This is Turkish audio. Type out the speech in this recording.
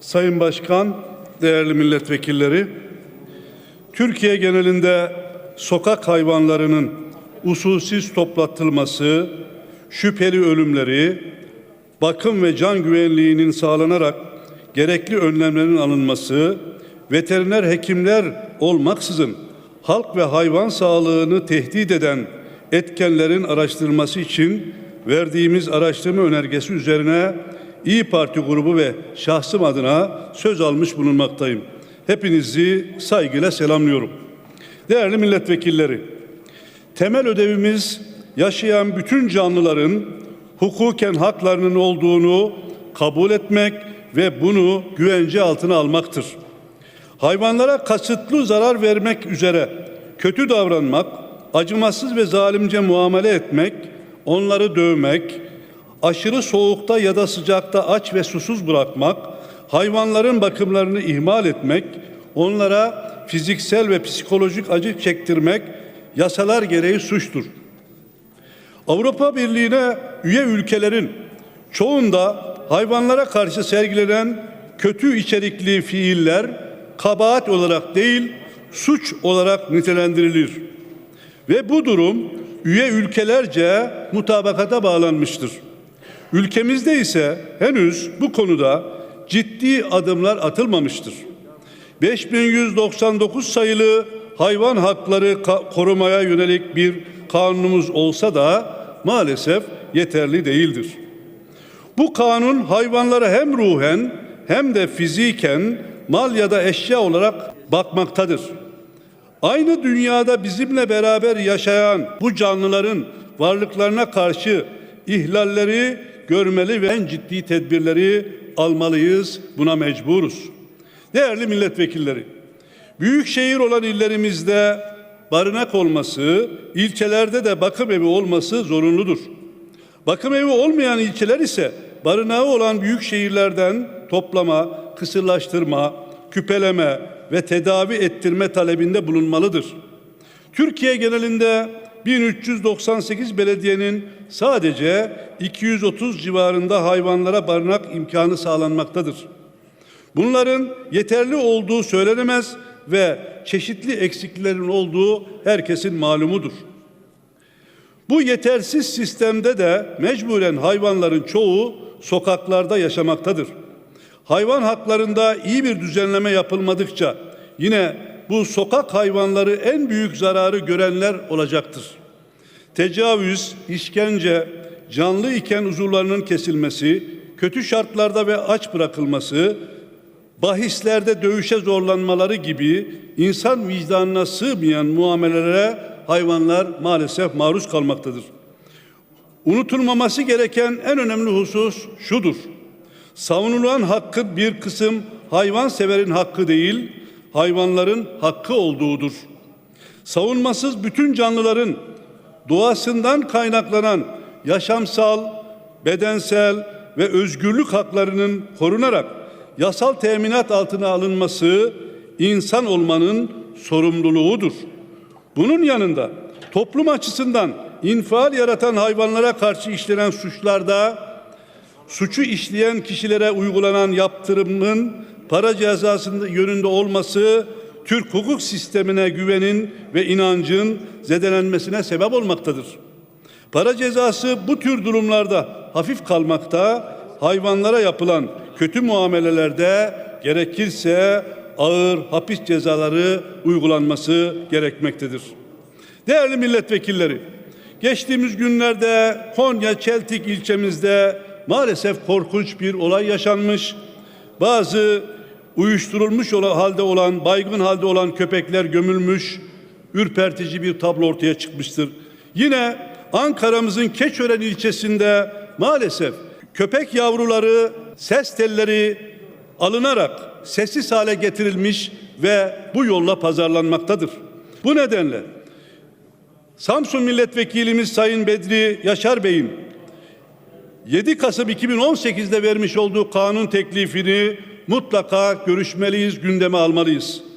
Sayın Başkan, değerli milletvekilleri, Türkiye genelinde sokak hayvanlarının usulsüz toplatılması, şüpheli ölümleri, bakım ve can güvenliğinin sağlanarak gerekli önlemlerin alınması, veteriner hekimler olmaksızın halk ve hayvan sağlığını tehdit eden etkenlerin araştırılması için verdiğimiz araştırma önergesi üzerine İyi Parti grubu ve şahsım adına söz almış bulunmaktayım. Hepinizi saygıyla selamlıyorum. Değerli milletvekilleri, temel ödevimiz yaşayan bütün canlıların hukuken haklarının olduğunu kabul etmek ve bunu güvence altına almaktır. Hayvanlara kasıtlı zarar vermek üzere kötü davranmak, acımasız ve zalimce muamele etmek, onları dövmek, aşırı soğukta ya da sıcakta aç ve susuz bırakmak, hayvanların bakımlarını ihmal etmek, onlara fiziksel ve psikolojik acı çektirmek yasalar gereği suçtur. Avrupa Birliği'ne üye ülkelerin çoğunda hayvanlara karşı sergilenen kötü içerikli fiiller kabahat olarak değil suç olarak nitelendirilir. Ve bu durum üye ülkelerce mutabakata bağlanmıştır. Ülkemizde ise henüz bu konuda ciddi adımlar atılmamıştır. 5199 sayılı hayvan hakları korumaya yönelik bir kanunumuz olsa da maalesef yeterli değildir. Bu kanun hayvanlara hem ruhen hem de fiziken mal ya da eşya olarak bakmaktadır. Aynı dünyada bizimle beraber yaşayan bu canlıların varlıklarına karşı ihlalleri görmeli ve en ciddi tedbirleri almalıyız. Buna mecburuz. Değerli milletvekilleri, büyük şehir olan illerimizde barınak olması, ilçelerde de bakım evi olması zorunludur. Bakım evi olmayan ilçeler ise barınağı olan büyük şehirlerden toplama, kısırlaştırma, küpeleme ve tedavi ettirme talebinde bulunmalıdır. Türkiye genelinde 1398 belediyenin sadece 230 civarında hayvanlara barınak imkanı sağlanmaktadır. Bunların yeterli olduğu söylenemez ve çeşitli eksiklerin olduğu herkesin malumudur. Bu yetersiz sistemde de mecburen hayvanların çoğu sokaklarda yaşamaktadır. Hayvan haklarında iyi bir düzenleme yapılmadıkça yine bu sokak hayvanları en büyük zararı görenler olacaktır. Tecavüz, işkence, canlı iken uzuvlarının kesilmesi, kötü şartlarda ve aç bırakılması, bahislerde dövüşe zorlanmaları gibi insan vicdanına sığmayan muamelelere hayvanlar maalesef maruz kalmaktadır. Unutulmaması gereken en önemli husus şudur. Savunulan hakkın bir kısım hayvan severin hakkı değil, hayvanların hakkı olduğudur. Savunmasız bütün canlıların doğasından kaynaklanan yaşamsal, bedensel ve özgürlük haklarının korunarak yasal teminat altına alınması insan olmanın sorumluluğudur. Bunun yanında toplum açısından infial yaratan hayvanlara karşı işlenen suçlarda suçu işleyen kişilere uygulanan yaptırımın para cezasında yönünde olması Türk hukuk sistemine güvenin ve inancın zedelenmesine sebep olmaktadır. Para cezası bu tür durumlarda hafif kalmakta, hayvanlara yapılan kötü muamelelerde gerekirse ağır hapis cezaları uygulanması gerekmektedir. Değerli milletvekilleri, geçtiğimiz günlerde Konya Çeltik ilçemizde maalesef korkunç bir olay yaşanmış. Bazı uyuşturulmuş halde olan, baygın halde olan köpekler gömülmüş, ürpertici bir tablo ortaya çıkmıştır. Yine Ankara'mızın Keçören ilçesinde maalesef köpek yavruları ses telleri alınarak sessiz hale getirilmiş ve bu yolla pazarlanmaktadır. Bu nedenle Samsun Milletvekilimiz Sayın Bedri Yaşar Bey'in 7 Kasım 2018'de vermiş olduğu kanun teklifini mutlaka görüşmeliyiz, gündeme almalıyız.